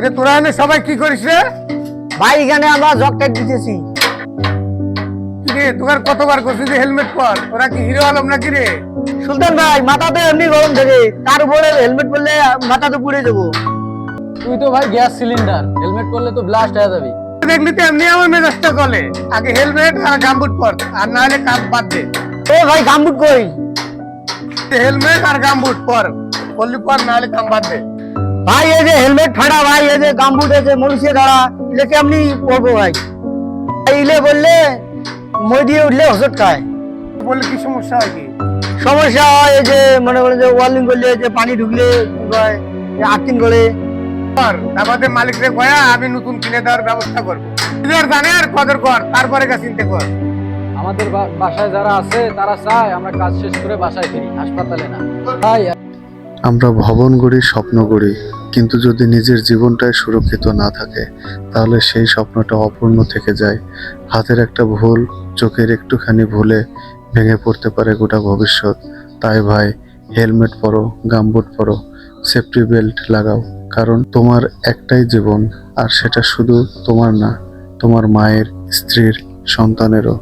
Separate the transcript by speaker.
Speaker 1: এটা তোরা এনে সবাই কি করিস রে?
Speaker 2: ভাই এখানে আমরা জগ টাইট দিতেছি।
Speaker 1: কি রে তোর কতবার করছিস যে হেলমেট পর? ওরা কি হিরো আলম নাকি রে?
Speaker 2: সুলতান ভাই মাথা তো এমনি গরম থাকে। তার উপরে হেলমেট পরলে মাথা তো পুড়ে যাব।
Speaker 3: তুই তো ভাই গ্যাস সিলিন্ডার। হেলমেট করলে তো ব্লাস্ট হয়ে যাবি।
Speaker 1: দেখলি তো এমনি আমার মেজাজটা গলে। আগে হেলমেট আর গামবুট পর আর না হলে কাজ বাদ দে।
Speaker 2: এ ভাই গামবুট কই?
Speaker 1: হেলমেট আর গামবুট পর বললি পর না হলে কাম বাদ দে।
Speaker 2: ভাই এই যে হেলমেট ফাটা ভাই এই যে গামবুট আছে মনুষ্য ধরা এটাকে আপনি পরবো ভাই? ভাই ইলে বললে মই দিয়ে উঠলে হসট খায়।
Speaker 1: বললে কি সমস্যা হয় কি?
Speaker 2: সমস্যা হয় এই যে মনে করেন যে ওয়ার্লিং করলে যে পানি ঢুকলে হয় আর্থিং করে।
Speaker 1: কর আমাদের মালিক রে কয়া আমি নতুন কিনে দেওয়ার ব্যবস্থা করব। নিজের জানে আর কদর কর তারপরে গা চিন্তা কর।
Speaker 3: আমাদের বাসায় যারা আছে তারা চায় আমরা কাজ শেষ করে বাসায় ফিরি হাসপাতালে না। তাই
Speaker 4: আমরা ভবন গড়ি, স্বপ্ন গড়ি, কিন্তু যদি নিজের জীবনটাই সুরক্ষিত না থাকে, তাহলে সেই স্বপ্নটা অপূর্ণ থেকে যায়। হাতের একটা ভুল, চোখের একটুখানি ভুলে ভেঙে পড়তে পারে গোটা ভবিষ্যৎ। তাই ভাই, হেলমেট পরো, গামবুট পরো, সেফটি বেল্ট লাগাও, কারণ তোমার একটাই জীবন, আর সেটা শুধু তোমার না, তোমার মায়ের, স্ত্রীর, সন্তানেরও।